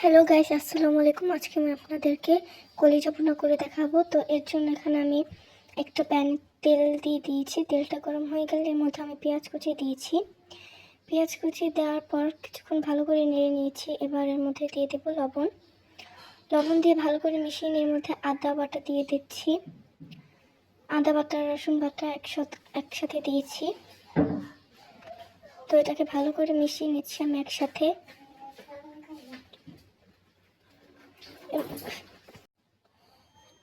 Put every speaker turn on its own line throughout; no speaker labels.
Hello guys আসসালামু আলাইকুম। আজকে আমি আপনাদেরকে কলিজা ভুনা করে দেখাবো। তো এর জন্য এখানে আমি একটা প্যান তেল দিয়ে দিয়েছি। তেলটা গরম হয়ে গেলে এর মধ্যে আমি পেঁয়াজ কুচি দিয়েছি। পেঁয়াজ কুচি দেওয়ার পর কিছুক্ষণ ভালো করে নেড়ে নিয়েছি। এবার এর মধ্যে দিয়ে দেবো লবণ। লবণ দিয়ে ভালো করে মিশিয়ে এর মধ্যে আদা বাটা দিয়ে দিচ্ছি। আদা বাটা, রসুন বাটা একসাথে একসাথে দিয়েছি। তো এটাকে ভালো করে মিশিয়ে নিচ্ছি আমি একসাথে।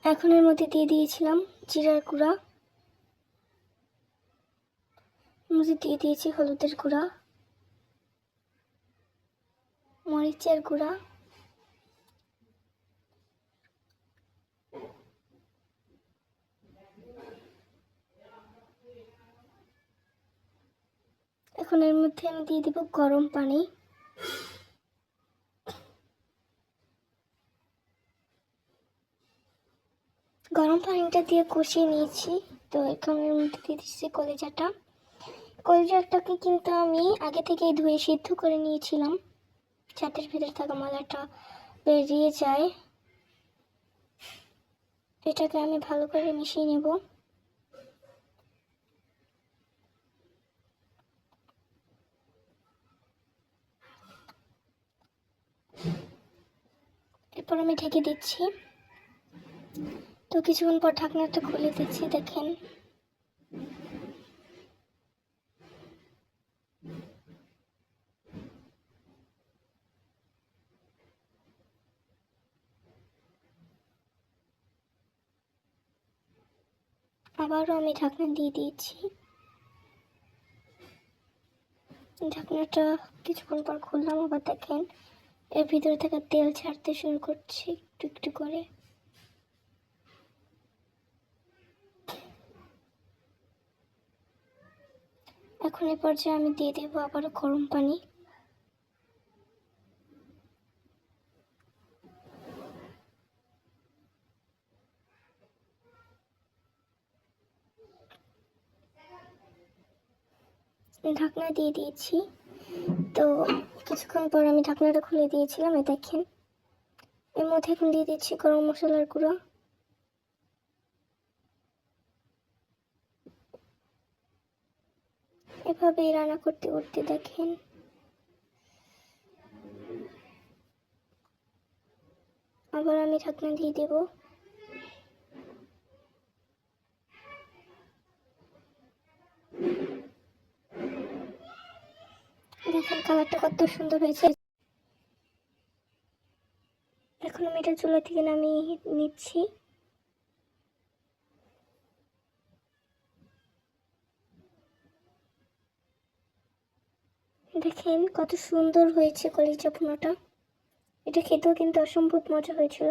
এখন এর মধ্যে দিয়ে দিয়েছিলাম জিরার গুঁড়া। মধ্যে দিয়ে দিয়েছি হলুদের গুঁড়া, মরিচের গুঁড়া, এখন এর মধ্যে আমি দিয়ে দিব গরম পানি। গরম পানিটা দিয়ে কষিয়ে নিয়েছি। তো এখন মধ্যে দিয়ে দিচ্ছি কলেজাটা। কলেজাটাকে কিন্তু আমি আগে থেকেই ধুয়ে সিদ্ধ করে নিয়েছিলাম ছাতের ভিতরে থাকা ময়লাটা বেরিয়ে যায়। এটাকে আমি ভালো করে মিশিয়ে নেব। এরপর আমি ঢেকে দিচ্ছি। তো কিছুক্ষণ পর ঢাকনাটা খুলে দিচ্ছি, দেখেন। আবারও আমি ঢাকনা দিয়ে দিয়েছি। ঢাকনাটা কিছুক্ষণ পর খুললাম, আবার দেখেন এর ভিতরে থেকে তেল ছাড়তে শুরু করছি একটু একটু করে। এখন এই পর্যায়ে আমি দিয়ে দেবো আবারও গরম পানি। ঢাকনা দিয়ে দিয়েছি। তো কিছুক্ষণ পর আমি ঢাকনাটা খুলে দিয়েছিলাম, এই দেখেন। এর মধ্যে এখন দিয়ে দিচ্ছি গরম মশলার গুঁড়ো। এভাবে রান্না করতে করতে দেখেন। আবার আমি ঢাকনা দিয়ে দেব। দেখেন কালারটা কত সুন্দর হয়েছে। এখন আমি এটা চুলা থেকে নামিয়ে নিচ্ছি। দেখেন কত সুন্দর হয়েছে কলিজা পোনাটা এটা খেতেও কিন্তু অসম্ভব মজা হয়েছিল।